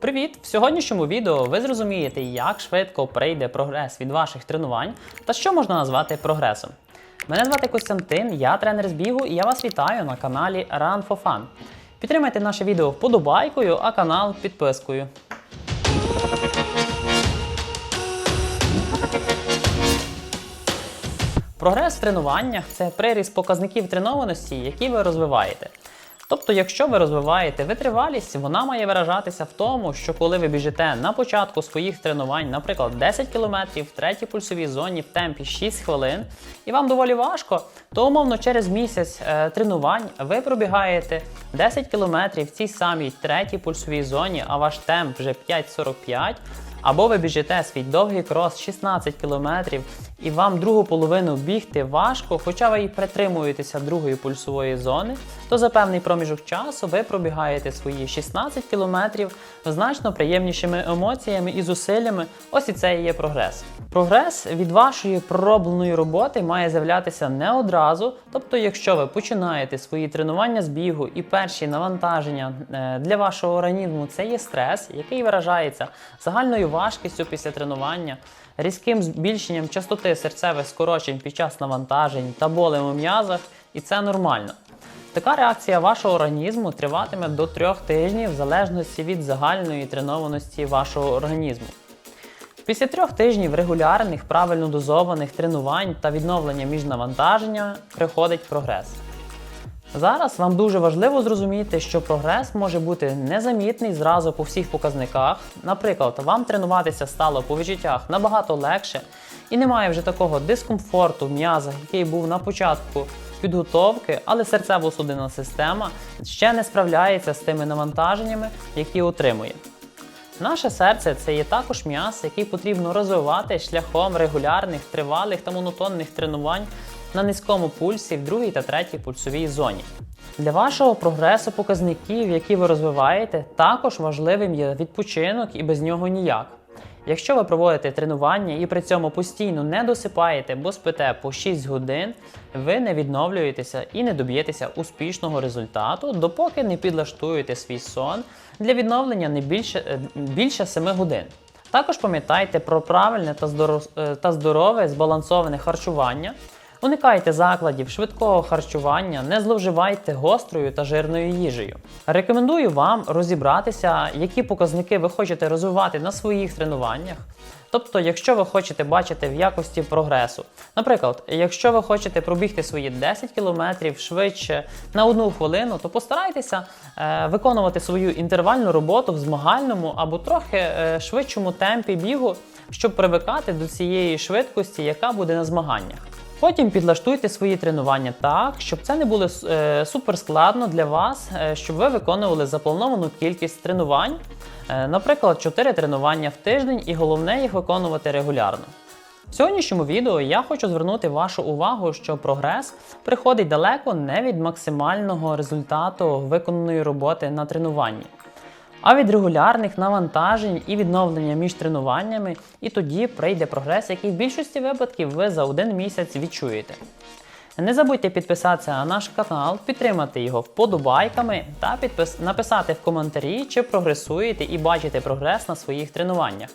Привіт! В сьогоднішньому відео ви зрозумієте, як швидко прийде прогрес від ваших тренувань та що можна назвати прогресом. Мене звати Костянтин, я тренер з бігу і я вас вітаю на каналі Run for Fun. Підтримайте наше відео вподобайкою, а канал підпискою. Прогрес в тренуваннях це приріст показників тренованості, які ви розвиваєте. Тобто, якщо ви розвиваєте витривалість, вона має виражатися в тому, що коли ви біжите на початку своїх тренувань, наприклад, 10 км в третій пульсовій зоні в темпі 6 хвилин, і вам доволі важко, то умовно через місяць е, тренувань ви пробігаєте 10 км в цій самій третій пульсовій зоні, а ваш темп вже 5,45. Або ви біжите свій довгий крос 16 км і вам другу половину бігти важко, хоча ви і притримуєтеся другої пульсової зони, то за певний проміжок часу ви пробігаєте свої 16 км значно приємнішими емоціями і зусиллями. Ось і це і є прогрес. Прогрес від вашої проробленої роботи має з'являтися не одразу. Тобто, якщо ви починаєте свої тренування з бігу і перші навантаження е, для вашого організму це є стрес, який виражається загальною важкістю після тренування, різким збільшенням частоти серцевих скорочень під час навантажень та болем у м'язах, і це нормально. Така реакція вашого організму триватиме до 3 тижнів в залежності від загальної тренованості вашого організму. Після трьох тижнів регулярних, правильно дозованих тренувань та відновлення між навантаженнями приходить прогрес. Зараз вам дуже важливо зрозуміти, що прогрес може бути незамітний зразу по всіх показниках. Наприклад, вам тренуватися стало по відчуттях набагато легше і немає вже такого дискомфорту в м'язах, який був на початку підготовки, але серцево-судинна система ще не справляється з тими навантаженнями, які отримує. Наше серце це є також м'яз, який потрібно розвивати шляхом регулярних, тривалих та монотонних тренувань на низькому пульсі в другій та третій пульсовій зоні. Для вашого прогресу показників, які ви розвиваєте, також важливим є відпочинок і без нього ніяк. Якщо ви проводите тренування і при цьому постійно не досипаєте, бо спите по 6 годин, ви не відновлюєтеся і не доб'єтеся успішного результату, допоки не підлаштуєте свій сон для відновлення не більше, е, більше 7 годин. Також пам'ятайте про правильне та е, та здорове збалансоване харчування. Уникайте закладів швидкого харчування, не зловживайте гострою та жирною їжею. Рекомендую вам розібратися, які показники ви хочете розвивати на своїх тренуваннях. Тобто, якщо ви хочете бачити в якості прогресу. Наприклад, якщо ви хочете пробігти свої 10 км швидше на одну хвилину, то постарайтеся е, виконувати свою інтервальну роботу в змагальному або трохи е, швидшому темпі бігу, щоб привикати до цієї швидкості, яка буде на змаганнях. Потім підлаштуйте свої тренування так, щоб це не було е, супер складно для вас, е, щоб ви виконували заплановану кількість тренувань, е, наприклад, 4 тренування в тиждень, і головне їх виконувати регулярно. В сьогоднішньому відео я хочу звернути вашу увагу, що прогрес приходить далеко не від максимального результату виконаної роботи на тренуванні, а від регулярних навантажень і відновлення між тренуваннями, і тоді прийде прогрес, який в більшості випадків ви за один місяць відчуєте. Не забудьте підписатися на наш канал, підтримати його вподобайками та підпис... написати в коментарі, чи прогресуєте і бачите прогрес на своїх тренуваннях.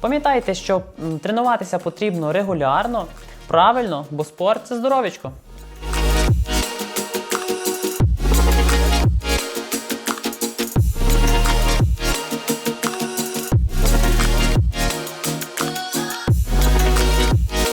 Пам'ятайте, що тренуватися потрібно регулярно, правильно, бо спорт це здоров'ячко.